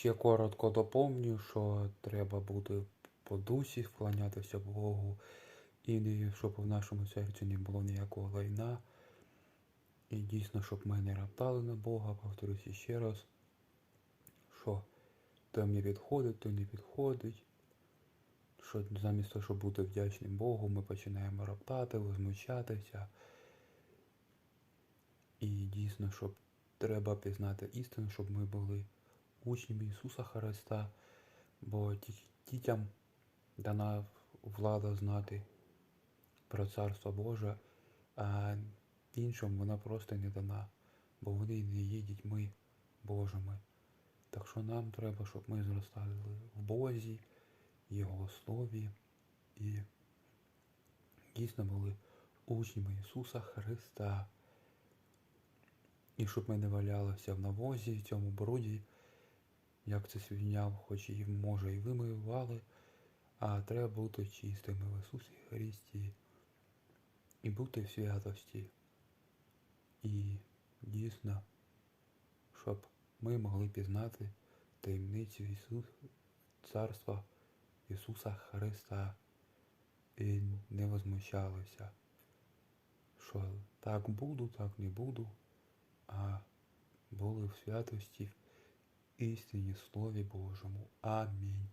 Ще коротко доповню, що треба бути по дусі, вклонятися Богу, і щоб в нашому серці не було ніякого лайна. І дійсно, щоб ми не раптали на Бога, повторюся ще раз, що то не підходить, то не підходить. Що замість того, щоб бути вдячним Богу, ми починаємо роптати, возмущатися. І дійсно, щоб треба пізнати істину, щоб ми були учнями Ісуса Христа, бо дітям дана влада знати про Царство Боже, а іншим вона просто не дана, бо вони не є дітьми Божими. Так що нам треба, щоб ми зростали в Бозі, Його Слові і дійсно були учнями Ісуса Христа. І щоб ми не валялися в навозі, в цьому бруді, як це свиня, хоч і може і вимивали, а треба бути чистими в Ісусі Христі і бути в святості. І дійсно, щоб ми могли пізнати таємницю Ісус, Царства Ісуса Христа і не возмущалися, що так буду, так не буду, а були в святості в істині Слові Божому. Амінь.